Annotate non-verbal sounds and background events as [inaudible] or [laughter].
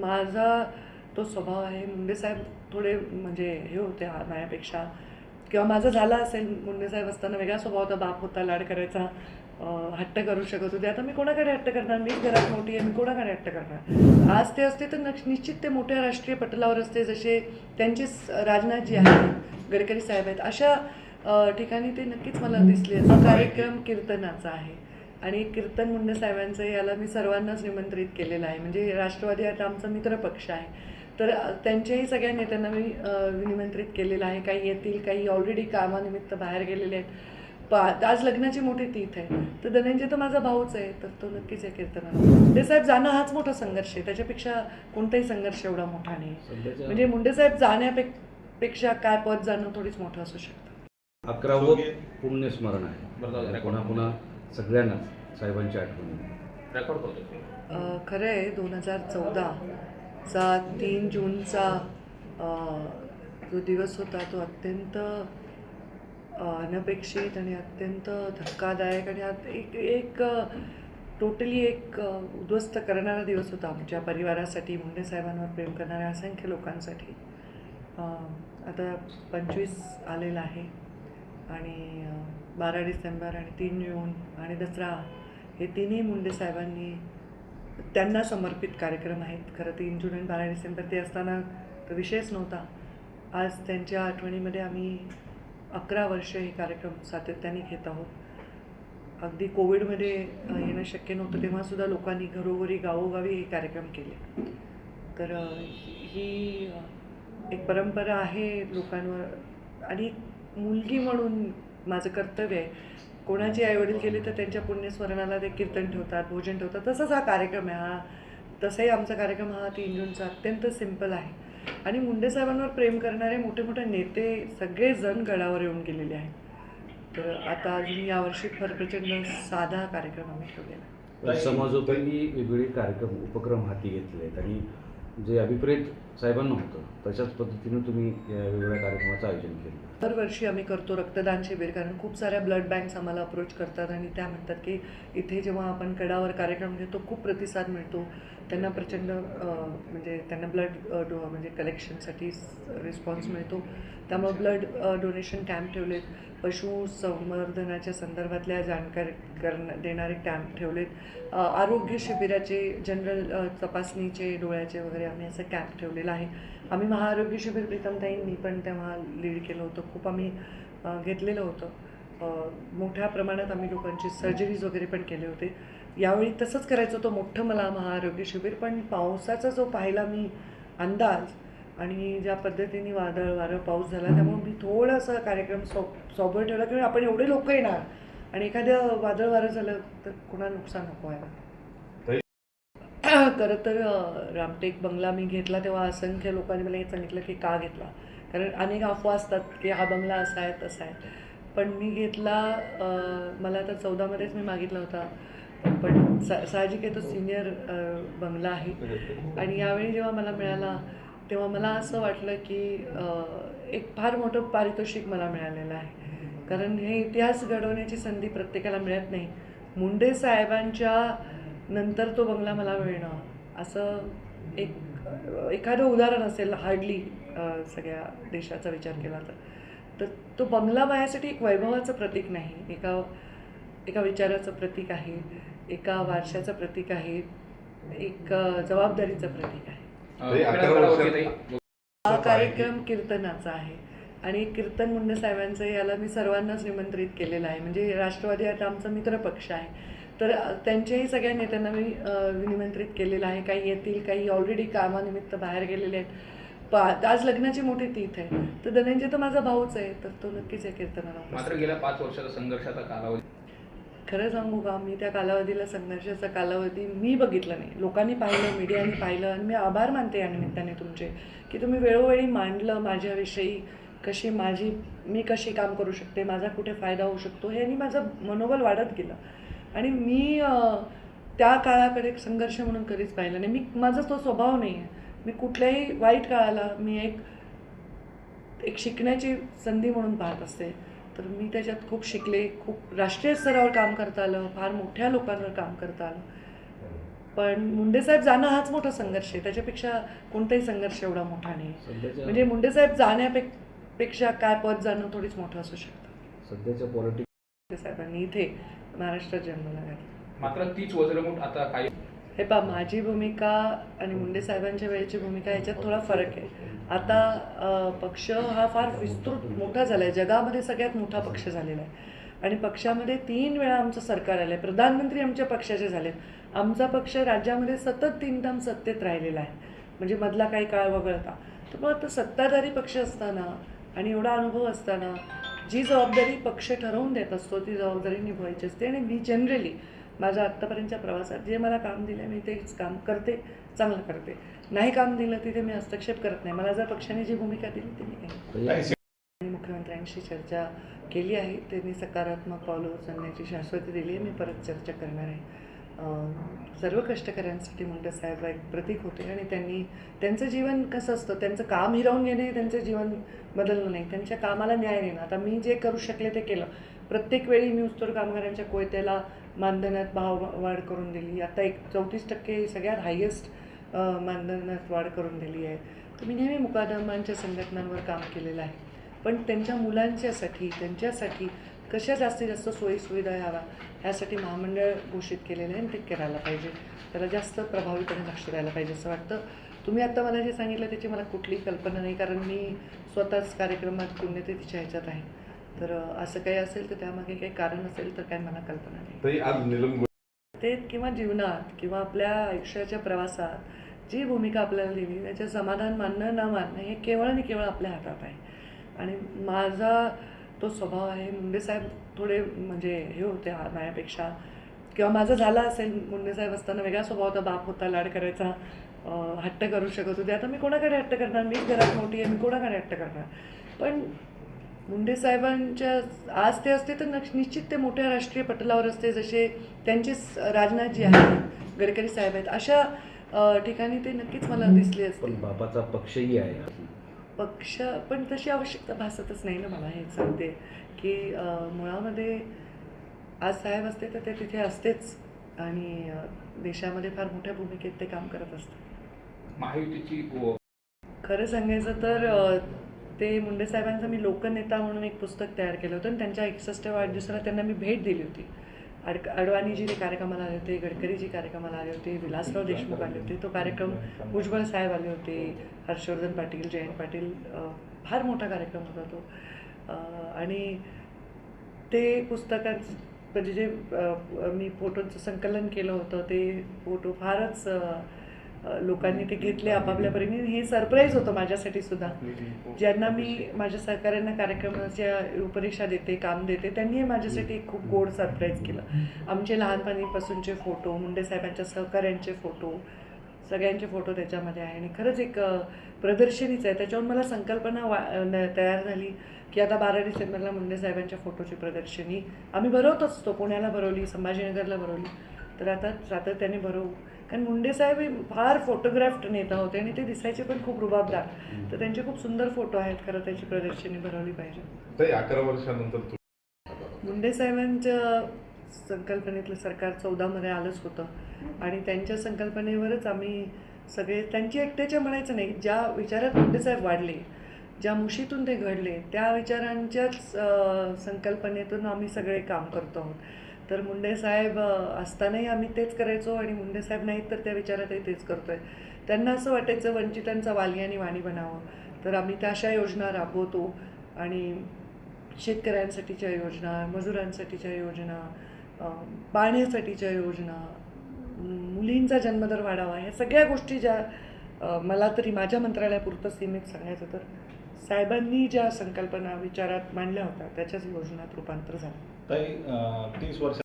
माझा तो स्वभाव आहे. मुंडे साहेब थोडे म्हणजे हे होते माझ्यापेक्षा. किंवा माझं झालं असेल मुंडे साहेब असताना वेगळा स्वभाव होता बाप होता लाड करायचा. हट्ट करू शकत होते. आता मी कोणाकडे हट्ट करणार? मीच घरात मोठी आहे मी कोणाकडे हट्ट करणार? आज ते असते तर निश्चित ते मोठ्या राष्ट्रीय पटलावर असते जसे त्यांचे राजनाथ राजनाथजी आहेत गडकरी साहेब आहेत. अशा ठिकाणी ते नक्कीच मला दिसले. कार्यक्रम कीर्तनाचा आहे. आणि कीर्तन मुंडे साहेबांचं याला मी सर्वांनाच निमंत्रित केलेलं आहे. म्हणजे राष्ट्रवादी आता आमचा मित्र पक्ष आहे. तर त्यांच्याही सगळ्या नेत्यांना मी निमंत्रित केलेलं आहे. काही येतील काही ऑलरेडी कामानिमित्त बाहेर गेलेले आहेत. प आज लग्नाची मोठी तीथ आहे. तर धनंजय तर माझा भाऊच आहे तर तो नक्कीच आहे कीर्तनाला मुंडे साहेब जाणं हाच मोठा संघर्ष आहे. त्याच्यापेक्षा कोणताही संघर्ष एवढा मोठा नाही. म्हणजे मुंडे साहेब जाण्यापेक्षा काय पद जाणं थोडीच मोठं असू शकतं. अकरावं पुण्यस्मरण आहे. पुन्हा पुन्हा सगळ्यांनाच. साहेबांची आठवण. रेकॉर्ड करतो खरं आहे दोन हजार चौदाचा तीन जूनचा जो दिवस होता तो अत्यंत अनपेक्षित आणि अत्यंत धक्कादायक आणि एक एक टोटली एक उद्ध्वस्त करणारा दिवस होता आमच्या परिवारासाठी मुंडे साहेबांवर प्रेम करणाऱ्या असंख्य लोकांसाठी. आता पंचवीस आलेला आहे आणि बारा डिसेंबर आणि तीन जून आणि दसरा हे तिन्ही मुंडे साहेबांनी त्यांना समर्पित कार्यक्रम आहेत. खरं तीन जून आणि बारा डिसेंबर ते असताना तो विषयच नव्हता. आज त्यांच्या आठवणीमध्ये आम्ही अकरा वर्ष हे कार्यक्रम सातत्याने घेत आहोत. अगदी कोविडमध्ये येणं शक्य नव्हतं तेव्हासुद्धा लोकांनी घरोघरी गावोगावी हे कार्यक्रम केले. तर ही एक परंपरा आहे लोकांवर आणि मुलगी म्हणून माझं कर्तव्य आहे. कोणाचे आईवडील गेले तर त्यांच्या पुण्यस्मरणाला ते कीर्तन ठेवतात भोजन ठेवतात. तसाच हा कार्यक्रम आहे हा तसाही आमचा कार्यक्रम हा तीन जूनचा अत्यंत सिंपल आहे. आणि मुंडे साहेबांवर प्रेम करणारे मोठे मोठे नेते सगळेजण गडावर येऊन गेलेले आहेत. तर आता अजून यावर्षी फार प्रचंड साधा कार्यक्रम आम्ही ठेवलेला समाजोपयोगी वेगवेगळे कार्यक्रम उपक्रम हाती घेतले आहेत. आणि जे अभिप्रेत साहेबांना होतं तशाच पद्धतीनं तुम्ही या वेगवेगळ्या कार्यक्रमाचं आयोजन केलं. दरवर्षी आम्ही करतो रक्तदान शिबिर कारण खूप साऱ्या ब्लड बँक्स आम्हाला अप्रोच करतात आणि त्या म्हणतात की इथे जेव्हा आपण कडावर कार्यक्रम घेतो खूप प्रतिसाद मिळतो. त्यांना प्रचंड म्हणजे त्यांना ब्लड डो म्हणजे कलेक्शनसाठी रिस्पॉन्स मिळतो. त्यामुळे ब्लड डोनेशन कॅम्प ठेवलेत. पशु संवर्धनाच्या संदर्भातल्या जाणकारी करण देणारे कॅम्प ठेवलेत. आरोग्य शिबिराचे जनरल तपासणीचे डोळ्याचे वगैरे आम्ही असं कॅम्प ठेवलेला आहे. आम्ही महाआरोग्य शिबिर प्रीतमताईंनी पण तेव्हा लीड केलं होतं. खूप आम्ही घेतलेलं होतं. मोठ्या प्रमाणात आम्ही लोकांची सर्जरीज वगैरे पण केले होते. यावेळी तसंच करायचं होतं. मोठं मला महाआरोग्य शिबिर पण पावसाचा जो पाहिला मी अंदाज आणि ज्या पद्धतीने वादळ वारं पाऊस झाला त्यामुळे मी थोडासा कार्यक्रम सो सोबर ठेवला. की आपण एवढे लोक येणार आणि एखाद्या वादळ वारं झालं तर कुणा नुकसान नको व्हायला. [laughs] खरं तर रामटेक बंगला मी घेतला तेव्हा असंख्य लोकांनी मला हे सांगितलं की का घेतला? कारण अनेक अफवा असतात की हा बंगला असा आहे तसा आहे. पण मी घेतला मला तर चौदामध्येच मी मागितला होता. पण सा साहजिक आहे तो सिनियर बंगला आहे. आणि यावेळी जेव्हा मला मिळाला तेव्हा मला असं वाटलं की एक फार मोठं पारितोषिक मला मिळालेलं आहे. कारण हे इतिहास घडवण्याची संधी प्रत्येकाला मिळत नाही. मुंडे साहेबांच्या नंतर तो बंगला मला मिळणं. असं एक एखादं उदाहरण असेल हार्डली सगळ्या देशाचा विचार केला तर. तर तो बंगला माझ्यासाठी एक वैभवाचं प्रतीक नाही. एका एका विचाराचं प्रतीक आहे. एका वारशाचं प्रतीक आहे. एक जबाबदारीचं प्रतीक आहे. हा कार्यक्रम कीर्तनाचा आहे. आणि कीर्तन मुंडे साहेबांचं याला मी सर्वांनाच निमंत्रित केलेलं आहे. म्हणजे राष्ट्रवादी आता आमचा मित्र पक्ष आहे. तर त्यांच्याही सगळ्या नेत्यांना मी निमंत्रित केलेलं आहे. काही येतील काही ऑलरेडी कामानिमित्त बाहेर गेलेले आहेत. प आज लग्नाची मोठी तीथ आहे. तर धनंजय तर माझा भाऊच आहे तर तो नक्कीच आहे कीर्तनाला मात्र गेल्या पाच वर्षाचा संघर्षाचा कालावधी. खरं सांगू का मी त्या कालावधीला संघर्षाचा कालावधी मी बघितला नाही. लोकांनी पाहिलं मीडियाने पाहिलं आणि मी आभार मानते या निमित्ताने तुमचे की तुम्ही वेळोवेळी मांडलं माझ्याविषयी कशी माझी मी कशी काम करू शकते माझा कुठे फायदा होऊ शकतो हे आणि माझं मनोबल वाढत गेलं. आणि मी त्या काळाकडे संघर्ष म्हणून कधीच पाहिलं नाही. मी माझा तो स्वभाव नाही आहे. मी कुठल्याही वाईट काळाला मी एक एक शिकण्याची संधी म्हणून पाहत असते. तर मी त्याच्यात खूप शिकले. खूप राष्ट्रीय स्तरावर काम करता आलं. फार मोठ्या लोकांवर काम करता आलं. पण मुंडेसाहेब जाणं हाच मोठा संघर्ष आहे. त्याच्यापेक्षा कोणताही संघर्ष एवढा मोठा नाही. म्हणजे मुंडेसाहेब जाण्यापेक्षा काय पद जाणं थोडीच मोठं असू शकतं. सध्याच्या पॉलिटिक्स मुंडेसाहेबांनी इथे महाराष्ट्रात जन्माला. घातला मात्र तीच वज्रमुठ आता काही हे पहा माझी भूमिका आणि मुंडे साहेबांच्या वेळेची भूमिका याच्यात थोडा फरक आहे. आता पक्ष हा फार विस्तृत मोठा झाला आहे जगामध्ये सगळ्यात मोठा पक्ष झालेला आहे. आणि पक्षामध्ये तीन वेळा आमचं सरकार आलं आहे प्रधानमंत्री आमच्या पक्षाचे झालेत. आमचा पक्ष राज्यामध्ये सतत तीन टर्म सत्तेत राहिलेला आहे. म्हणजे मधला काही काळ वगळता. तर मग आता सत्ताधारी पक्ष असताना आणि एवढा अनुभव असताना जी जबाबदारी पक्ष ठरवून देत असतो ती जबाबदारी निभवायची असते. आणि मी जनरली माझ्या आत्तापर्यंतच्या प्रवासात जे मला काम दिलं मी तेच काम करते चांगलं करते. नाही काम दिलं तिथे मी हस्तक्षेप करत नाही. मला जर पक्षाने जी भूमिका दिली ती मी आणि मुख्यमंत्र्यांशी चर्चा केली आहे. त्यांनी सकारात्मक पावलं उचलण्याची शाश्वती दिली आहे. मी परत चर्चा करणार आहे. सर्व कष्टकऱ्यांसाठी मुंडे साहेब एक प्रतीक होते आणि त्यांनी त्यांचं जीवन कसं असतं त्यांचं काम हिरावून घेणे हे त्यांचं जीवन बदललं नाही त्यांच्या कामाला न्याय देणं. आता मी जे करू शकले ते केलं. प्रत्येक वेळी मी ऊसतोड कामगारांच्या कोयत्याला मानधनात भाव वाढ करून दिली. आता एक चौतीस टक्के सगळ्यात हायेस्ट मानधनात वाढ करून दिली आहे. तर मी नेहमी मुकादमांच्या संघटनांवर काम केलेलं आहे. पण त्यांच्या मुलांच्यासाठी त्यांच्यासाठी कशा जास्तीत जास्त सोयीसुविधा याव्या ह्यासाठी महामंडळ घोषित केलेलं आहे आणि ते करायला पाहिजे. त्याला जास्त प्रभावीपणे लक्ष द्यायला पाहिजे असं वाटतं. तुम्ही आत्ता मला जे सांगितलं त्याची मला कुठलीही कल्पना नाही कारण मी स्वतःच कार्यक्रमात पुण्यतिथीच्या ह्याच्यात आहे. तर असं काही असेल तर त्यामागे काही कारण असेल तर काय मला कल्पना नाही. ते किंवा जीवनात किंवा आपल्या आयुष्याच्या प्रवासात जी भूमिका आपल्याला दिली त्याचं समाधान मानणं न मानणं हे केवळ आणि केवळ आपल्या हातात आहे. आणि माझा तो स्वभाव आहे. मुंडे साहेब थोडे म्हणजे हे होते माझ्यापेक्षा किंवा माझं झालं असेल मुंडे साहेब असताना वेगळा स्वभाव होता. बाप होता लाड करायचा. हट्ट करू शकत होते. आता मी कोणाकडे हट्ट करणार? मीच घरात मोठी आहे मी कोणाकडे हट्ट करणार? पण मुंडे साहेबांच्या आज ते असते तर नक्ष- निश्चित ते मोठ्या राष्ट्रीय पटलावर असते. जसे त्यांचे राजनाथ राजनाथजी आहेत गडकरी साहेब आहेत. अशा ठिकाणी ते नक्कीच मला दिसले असते. पण बापाचा पक्षही आहे. पक्ष पण तशी आवश्यकता भासतच नाही ना मला हे सांगते की मुळामध्ये आज साहेब असते तर ते तिथे असतेच आणि देशामध्ये फार मोठ्या भूमिकेत ते काम करत असतात. महायुतीची व- खरं सांगायचं तर ते मुंडे साहेबांचं मी लोकनेता म्हणून एक पुस्तक तयार केलं होतं आणि त्यांच्या एकसष्टव्या वाढदिवसाला त्यांना मी भेट दिली होती. अड अडवाणीजी ते कार्यक्रमाला आले होते गडकरीजी कार्यक्रमाला आले होते विलासराव देशमुख आले होते तो कार्यक्रम भुजबळ साहेब आले होते हर्षवर्धन पाटील जयंत पाटील फार मोठा कार्यक्रम होता तो. आणि ते पुस्तकात म्हणजे जे मी फोटोचं संकलन केलं होतं ते फोटो फारच लोकांनी ते घेतले आपापल्या परीने. हे सरप्राईज होतं माझ्यासाठी सुद्धा. ज्यांना मी माझ्या सहकाऱ्यांना कार्यक्रमाच्या रूपरेषा देते काम देते त्यांनी माझ्यासाठी एक खूप गोड सरप्राईज केलं. आमचे लहानपणीपासूनचे फोटो मुंडे साहेबांच्या सहकाऱ्यांचे फोटो सगळ्यांचे फोटो त्याच्यामध्ये आहे. आणि खरंच एक प्रदर्शनीच आहे. त्याच्यावर मला संकल्पना वा तयार झाली की आता बारा डिसेंबरला मुंडे साहेबांच्या फोटोची प्रदर्शनी. आम्ही भरवत असतो पुण्याला भरवली संभाजीनगरला भरवली. तर आता सातत्याने भरवू कारण मुंडे साहेब हे फार फोटोग्राफ्ड नेता होते आणि ते दिसायचे पण खूप रुबाबदार. तर त्यांचे खूप सुंदर फोटो आहेत खरं त्याची प्रदर्शनी भरवली पाहिजे. अकरा वर्षानंतर मुंडे साहेबांच्या संकल्पनेतलं सरकार चौदामध्ये आलंच होतं. आणि त्यांच्या संकल्पनेवरच आम्ही सगळे त्यांची एकट्याच्या म्हणायचं नाही ज्या विचारात मुंडे साहेब वाढले ज्या मुशीतून ते घडले त्या विचारांच्याच संकल्पनेतून आम्ही सगळे काम करतो आहोत. तर मुंडे साहेब असतानाही आम्ही तेच करायचो आणि मुंडे साहेब नाहीत तर त्या विचारातही तेच करतोय. त्यांना असं वाटायचं वंचितांचा वाली आणि वाणी बनावं. तर आम्ही त्या अशा योजना राबवतो आणि शेतकऱ्यांसाठीच्या योजना मजुरांसाठीच्या योजना पाण्यासाठीच्या योजना मुलींचा जन्मदर वाढावा ह्या सगळ्या गोष्टी ज्या मला तरी माझ्या मंत्रालयापुरतं सीमित सांगायचं तर साहेबांनी ज्या संकल्पना विचारात मांडल्या होत्या त्याच्याच योजनात रूपांतर झालं. ताई तीस वर्ष